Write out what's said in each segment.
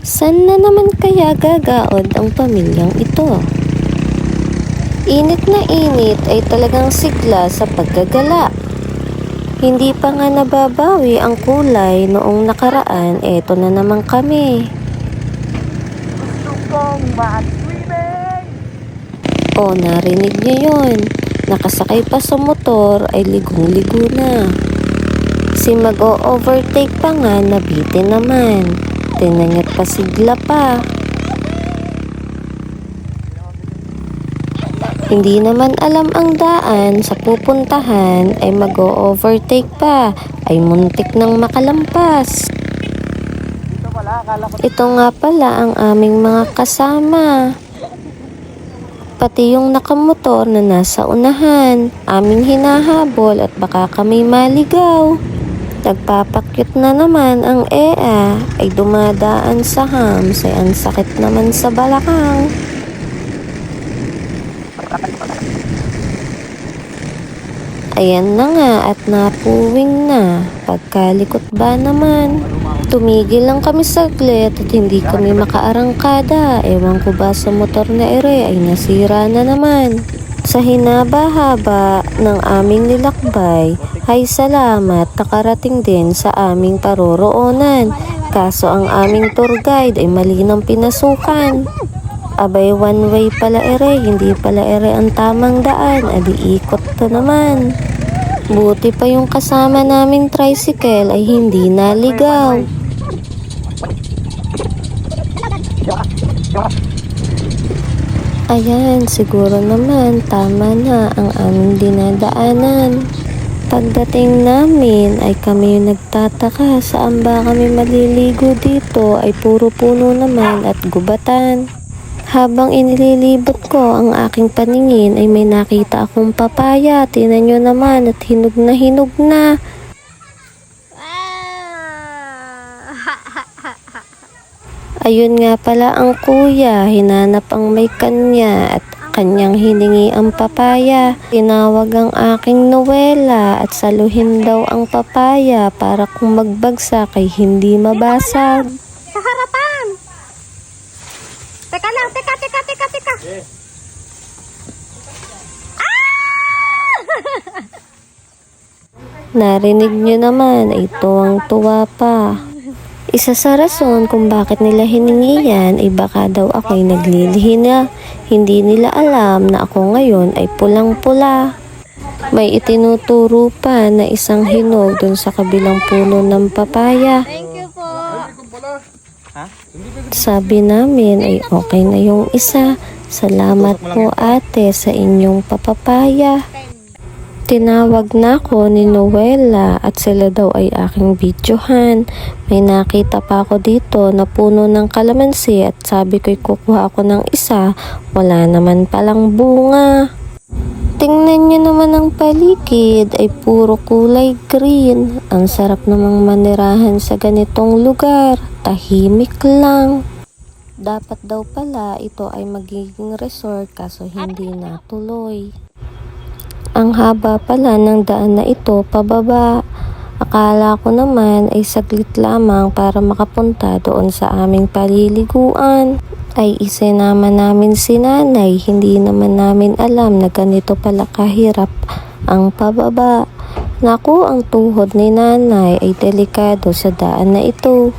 San na naman kaya gagaod ang pamilyang ito? Init na init ay talagang sigla sa pagkagala. Hindi pa nga nababawi ang kulay noong nakaraan, eto na naman kami. O narinig niyo yon. Nakasakay pa sa motor ay ligong-ligo na. Si mag-o-overtake pa nga nabitin naman. Tinan niyo't pasigla pa. Hindi naman alam ang daan sa pupuntahan ay mag-o-overtake pa ay muntik nang makalampas. Ito nga pala ang aming mga kasama. Pati yung nakamotor na nasa unahan, aming hinahabol at baka kami maligaw. Nagpapakyut na naman ang EA ay dumadaan sa hams ay ang sakit naman sa balakang. Ayan na nga at napuwing na. Pagkalikot ba naman? Tumigil lang kami saglit at hindi kami makaarangkada. Ewan ko ba sa motor na ere ay nasira na naman. Sa hinaba-haba ng aming nilakbay, ay salamat nakarating din sa aming paroroonan. Kaso ang aming tour guide ay mali pinasukan. Abay one way pala ere, hindi pala ere ang tamang daan, adi ikot to naman. Buti pa yung kasama naming tricycle ay hindi naligaw. Ayan, siguro naman tama na ang aming dinadaanan. Pagdating namin ay kami yung nagtataka saan ba kami maliligo dito ay puro puno naman at gubatan. Habang inililibot ko ang aking paningin ay may nakita akong papaya. Tinan nyo naman at hinog na hinog na. Ayun nga pala ang kuya, hinanap ang may kanya at kanyang hiningi ang papaya. Tinawag ang aking Noela at saluhin daw ang papaya para kung magbagsak ay hindi mabasag. Sa harapan! Teka lang, teka, teka, teka, teka. Narinig nyo naman ay tuwang-tuwa pa. Isa sa rason kung bakit nila hiningi yan ay baka daw ako'y naglilihi na. Hindi nila alam na ako ngayon ay pulang-pula. May itinuturo pa na isang hinog dun sa kabilang puno ng papaya. Thank you po. Sabi namin ay okay na yung isa. Salamat po ate sa inyong papapaya. Tinawag na ako ni Noela at sila daw ay aking videohan. May nakita pa ako dito na puno ng kalamansi at sabi ko'y kukuha ako ng isa. Wala naman palang bunga. Tingnan nyo naman ang paligid ay puro kulay green. Ang sarap namang manirahan sa ganitong lugar. Tahimik lang. Dapat daw pala ito ay magiging resort kaso hindi natuloy. Ang haba pala ng daan na ito pababa. Akala ko naman ay saglit lamang para makapunta doon sa aming paliliguan. Ay isinama namin si nanay, hindi naman namin alam na ganito pala kahirap ang pababa. Naku, ang tuhod ni nanay ay delikado sa daan na ito.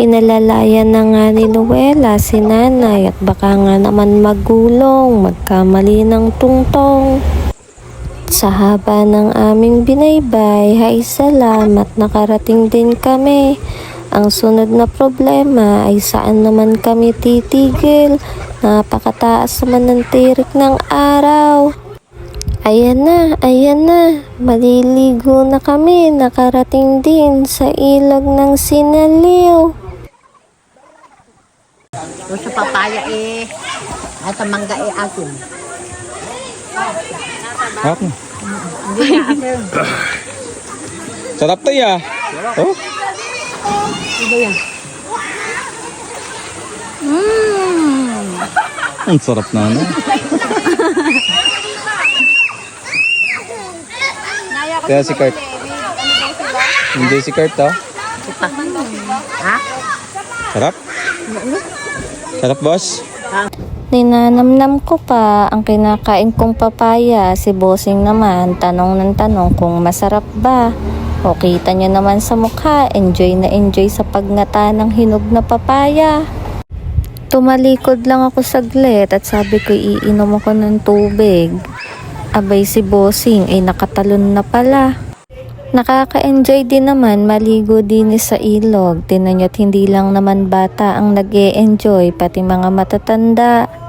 Inalalayan na nga ni Noela si nanay at baka nga naman magulong, magkamali ng tungtong. Sa haba ng aming binaybay, ay salamat nakarating din kami. Ang sunod na problema ay saan naman kami titigil. Napakataas naman ng tirik ng araw. Ayan na, ayan na. Maliligo na kami. Nakarating din sa ilog ng sinaliw. Sa papaya eh. At sa mangga eh asin. Sarap Sarap to ya. Oh, Ito yan. Mmm. ang sarap na ano. Kaya si Kurt. Hindi si Kurt oh. Ha? Sarap. Sarap, boss. Ninanamnam ko pa ang kinakain kong papaya. Si Bossing naman, tanong ng tanong kung masarap ba. O kita niya naman sa mukha, enjoy na enjoy sa pagngata ng hinog na papaya. Tumalikod lang ako saglit at sabi ko iinom ako ng tubig. Abay si Bossing ay nakatalon na pala. Nakaka-enjoy din naman maligo din sa ilog. Tinan niyo't hindi lang naman bata ang nag enjoy pati mga matatanda.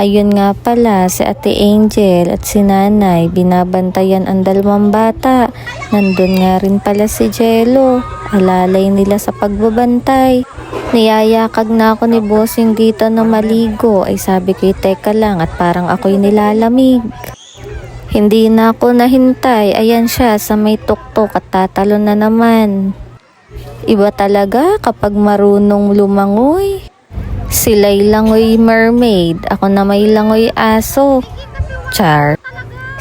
Ayun nga pala, si Ate Angel at si Nanay, binabantayan ang dalawang bata. Nandun nga rin pala si Jello, alalay nila sa pagbabantay. Niyayakag na ako ni Bossing dito na maligo, ay sabi ko teka lang at parang ako'y nilalamig. Hindi na ako nahintay, ayan siya sa may tuktok at tatalon na naman. Iba talaga kapag marunong lumangoy. Sila'y langoy mermaid, ako na may langoy aso. Char.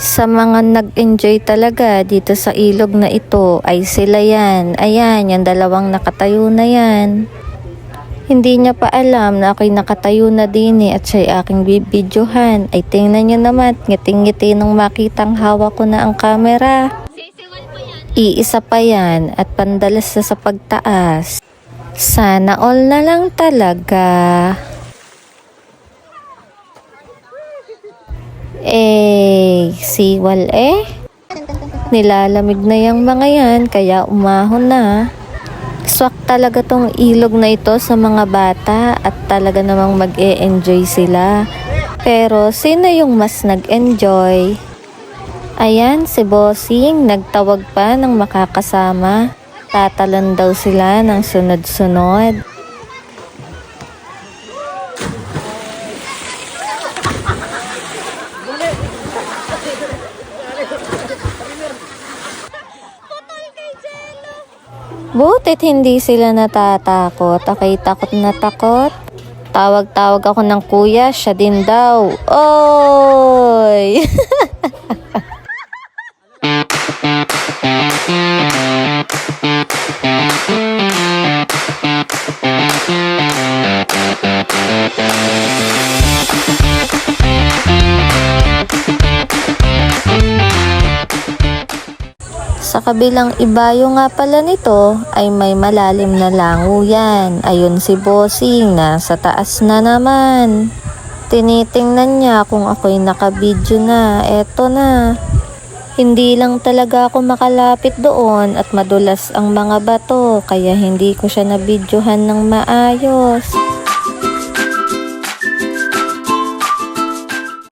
Sa mga nag-enjoy talaga dito sa ilog na ito ay sila yan. Ayan, yung dalawang nakatayo na yan. Hindi niya pa alam na ako'y nakatayo na din eh at siya'y aking bibidyohan. Ay tingnan niyo naman, ngiting-ngiti nung makitang hawak ko na ang kamera. Iisa pa yan at pandalas na sa pagtaas. Sana all na lang talaga. Eh, siwal eh. Nilalamig na yung mga yan, kaya umahon na. Swak talaga tong ilog na ito sa mga bata at talaga namang mag -e enjoy sila. Pero sino yung mas nag-enjoy? Ayan, si Bossing nagtawag pa ng makakasama. Tatalon daw sila ng sunod-sunod. Butit hindi sila natatakot. Akay takot na takot. Tawag-tawag ako ng kuya, siya din daw. Oy! Sa kabilang ibayo nga pala nito ay may malalim na lango yan. Ayun si Bossing na sa taas na naman. Tinitingnan niya kung ako'y nakabidyo na. Eto na. Hindi lang talaga ako makalapit doon at madulas ang mga bato kaya hindi ko siya nabidyohan ng maayos.